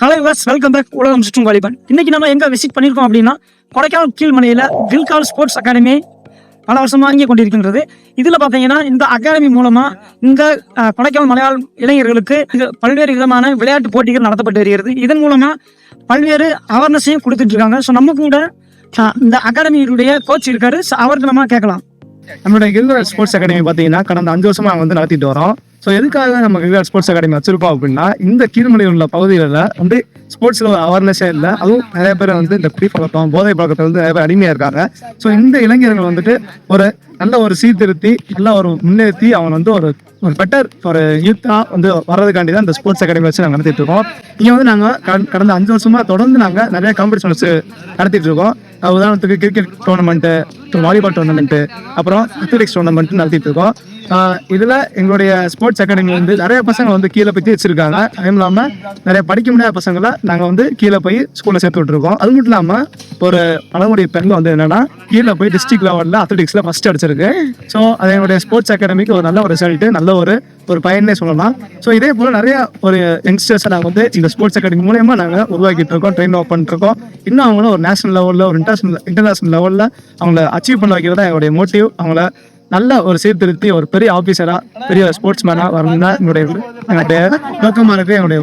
Hello was welcome back உலகம் சுற்றும் வாலிபன். இன்னைக்கு நம்ம எங்க விசிட் பண்ணியிருக்கோம் அப்படின்னா கொடைக்கானல் கீழ்மலையில கில்கால் ஸ்போர்ட்ஸ் அகாடமி பல வருஷமா இங்கே கொண்டிருக்கின்றது. இதுல பாத்தீங்கன்னா இந்த அகாடமி மூலமா இந்த கொடைக்கானல் மலையாள இளைஞர்களுக்கு இது பல்வேறு விதமான விளையாட்டு போட்டிகள் நடத்தப்பட்டு வருகிறது. இதன் மூலமா பல்வேறு அவேர்னஸையும் கொடுத்துட்டு இருக்காங்க. ஸோ நம்ம கூட இந்த அகாடமியினுடைய கோச் இருக்காரு. ஸோ அவருக்கு நம்ம கேட்கலாம். நம்மளுடைய கில்கார்ட் ஸ்போர்ட்ஸ் அகாடமி பார்த்தீங்கன்னா கடந்த அஞ்சு வருஷமா வந்து நடத்திட்டு வரோம். ஸோ எதுக்காக நம்ம கில்கார்ட் ஸ்போர்ட்ஸ் அகாடமி வச்சிருக்கோம் அப்படின்னா இந்த கீழ்மலையில் உள்ள பகுதிகளில் வந்து ஸ்போர்ட்ஸில் ஒரு அவேர்னஸே இல்லை. அதுவும் நிறைய பேர் வந்து இந்த குடி பழக்கம் போதை பழக்கத்தில் வந்து நிறைய பேர் அடிமையாக இருக்காங்க. ஸோ இந்த இளைஞர்கள் வந்துட்டு ஒரு நல்ல ஒரு சீர்திருத்தி நல்ல ஒரு முன்னேற்றி அவன் வந்து ஒரு ஒரு பெட்டர் ஒரு யூத்தாக வந்து வர்றதுக்காண்டி தான் இந்த ஸ்போர்ட்ஸ் அகாடமி வச்சு நாங்கள் நடத்திட்டு இருக்கோம். இங்கே வந்து நாங்கள் கடந்த அஞ்சு வருஷமாக தொடர்ந்து நாங்கள் நிறைய காம்படிஷன்ஸ் நடத்திட்டு இருக்கோம். உதாரணத்துக்கு கிரிக்கெட் டோர்னமெண்ட்டு வாலிபால் டோர்னமெண்ட்டு அப்புறம் அத்லெட்டிக்ஸ் டோர்னமெண்ட் நடத்திட்டு இருக்கோம். இதில் எங்களுடைய ஸ்போர்ட்ஸ் அகாடமி வந்து நிறைய பசங்க வந்து கீழே போய் வச்சுருக்காங்க அதுவும் இல்லாமல் நிறைய படிக்க முடியாத பசங்களை நாங்கள் வந்து கீழே போய் ஸ்கூலில் சேர்த்து விட்டுருக்கோம். அது மட்டும் இல்லாமல் ஒரு பழமுடைய பெண்கள் வந்து என்னென்னா கீழே போய் டிஸ்ட்ரிக்ட் லெவலில் அத்லெட்டிக்ஸில் ஃபஸ்ட் அடிச்சிருக்கு. ஸோ அது எங்களுடைய ஸ்போர்ட்ஸ் அகாடமிக்கு ஒரு நல்ல ஒரு ரிசல்ட்டு நல்ல ஒரு ஒரு பயனே சொல்லலாம். ஸோ இதே போல் நிறைய ஒரு யங்ஸ்டர்ஸை நாங்கள் வந்து இந்த ஸ்போர்ட்ஸ் அகாடமி மூலயமா நாங்கள் உருவாக்கிட்டு இருக்கோம் ட்ரெயின் அப் பண்ணிருக்கோம். இன்னும் அவங்களும் ஒரு நேஷனல் லெவலில் ஒரு இன்டர்நேஷனல் இன்டர்நேஷனல் லெவலில் அவங்கள அச்சீவ் பண்ண வைக்கிறது தான் எங்களுடைய மோட்டிவ் அவங்கள நல்ல ஒரு சீர்திருத்தி ஒரு பெரிய ஆஃபீஸரா பெரிய ஸ்போர்ட்ஸ் மேனா வரணும் தான் என்னுடைய என்னுடைய நோக்கமாக இருக்குது என்னுடைய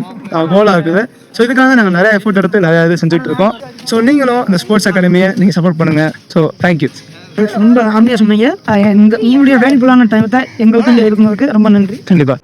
கோலாக இருக்குது. ஸோ இதுக்காக நாங்கள் நிறைய எஃபோர்ட் எடுத்து நிறைய இது செஞ்சுட்டு இருக்கோம். ஸோ நீங்களும் இந்த ஸ்போர்ட்ஸ் அகாடமியை நீங்கள் சப்போர்ட் பண்ணுங்க. ஸோ தேங்க்யூ ரொம்ப அமைதியாக சொன்னீங்க. இந்த உங்களுடைய வேல்யூபுல்லான டைமத்தை எங்களுக்கு இங்கே இருக்கிறதுக்கு ரொம்ப நன்றி. கண்டிப்பாக